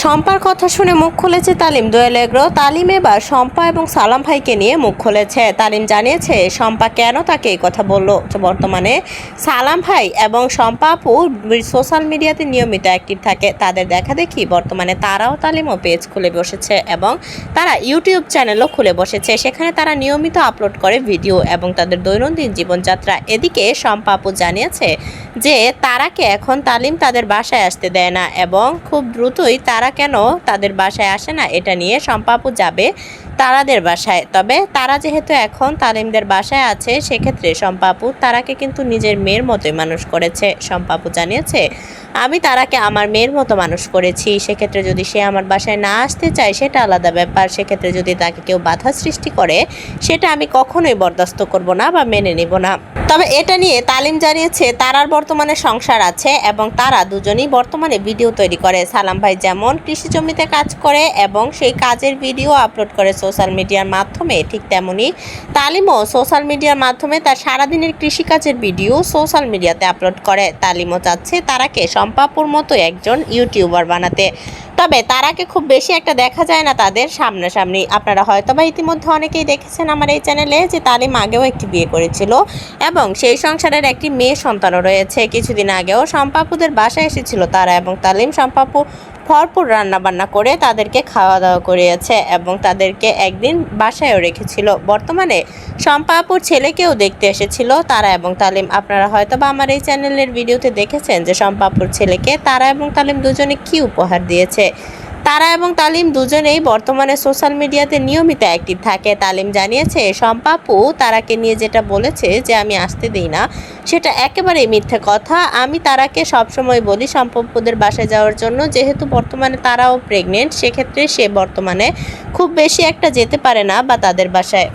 শম্পার কথা শুনে মুখ খুলেছে তালিম। দোয়েল এগ্রো, তালিম এবার শম্পা এবং সালাম ভাইকে নিয়ে মুখ খুলেছে। তালিম জানিয়েছে, শম্পা কেন তাকে এই কথা বলল? বর্তমানে সালাম ভাই এবং শম্পা আপু সোশ্যাল মিডিয়াতে নিয়মিত অ্যাক্টিভ থাকে। তাদের দেখা দেখি বর্তমানে তারাও তালিমও পেজ খুলে বসেছে এবং তারা ইউটিউব চ্যানেলও খুলে বসেছে। সেখানে তারা নিয়মিত আপলোড করে ভিডিও এবং তাদের দৈনন্দিন জীবনযাত্রা। এদিকে শম্পা আপু জানিয়েছে যে, তারাকে এখন তালিম তাদের বাসায় আসতে দেয় না এবং খুব দ্রুতই তারা কেন তাদের বাসায় আসে না? এটা নিয়ে শম্পাপু যাবে তারাদের বাসায়। তবে তারা যেহেতু এখন তালিমদের বাসায় আছে, সেক্ষেত্রে শম্পাপু তারাকে কিন্তু নিজের মেয়ের মতোই মানুষ করেছে। শম্পাপু জানিয়েছে, আমি তারাকে আমার মেয়ের মতো মানুষ করেছি। সেক্ষেত্রে যদি সে আমার বাসায় না আসতে চায়, সেটা আলাদা ব্যাপার। সেক্ষেত্রে যদি তাকে কেউ বাধা সৃষ্টি করে, সেটা আমি কখনোই বরদাস্ত করব না বা মেনে নিব না। তবে এটা নিয়ে তালিম জানিয়েছে, তারার বর্তমানে সংসার আছে এবং তারা দুজনেই বর্তমানে ভিডিও তৈরি করে। সালাম ভাই যেমন কৃষি জমিতে কাজ করে এবং সেই কাজের ভিডিও আপলোড করে সোশ্যাল মিডিয়ার মাধ্যমে, ঠিক তেমনি তালিমও সোশ্যাল মিডিয়ার মাধ্যমে তার সারাদিনের কৃষিকাজের ভিডিও সোশ্যাল মিডিয়াতে আপলোড করে। তালিমও চাচ্ছে তারাকে সম্পাপুর মতো একজন ইউটিউবার বানাতে। তবে তারাকে খুব বেশি একটা দেখা যায় না তাদের সামনাসামনি। আপনারা হয়তো বা ইতিমধ্যে অনেকেই দেখেছেন আমার এই চ্যানেলে যে তালিম আগেও একটি বিয়ে করেছিল এবং সেই সংসারের একটি মেয়ে সন্তানও রয়েছে। কিছুদিন আগেও শম্পাপুদের বাসায় এসেছিল তারা এবং তালিম সম্পাপু ভরপুর রান্নাবান্না করে তাদেরকে খাওয়া দাওয়া করিয়েছে এবং তাদেরকে একদিন বাসায়ও রেখেছিল। বর্তমানে শম্পাপুর ছেলেকেও দেখতে এসেছিল তারা এবং তালিম। আপনারা হয়তো বা আমার এই চ্যানেলের ভিডিওতে দেখেছেন যে শম্পাপুর ছেলেকে তারা এবং তালিম দুজনে কি উপহার দিয়েছে। তারা এবং তালিম দুজনেই বর্তমানে সোশ্যাল মিডিয়াতে নিয়মিত অ্যাক্টিভ থাকে। তালিম জানিয়েছে সম্পাপু তারাকে নিয়ে যেটা বলেছে যে আমি আসতে দিই না, সেটা একেবারেই মিথ্যে কথা। আমি তারাকে সবসময় বলি শম্পাপুদের বাসায় যাওয়ার জন্য। যেহেতু বর্তমানে তারাও প্রেগনেন্ট সেক্ষেত্রে সে বর্তমানে খুব বেশি একটা যেতে পারে না বা তাদের বাসায়।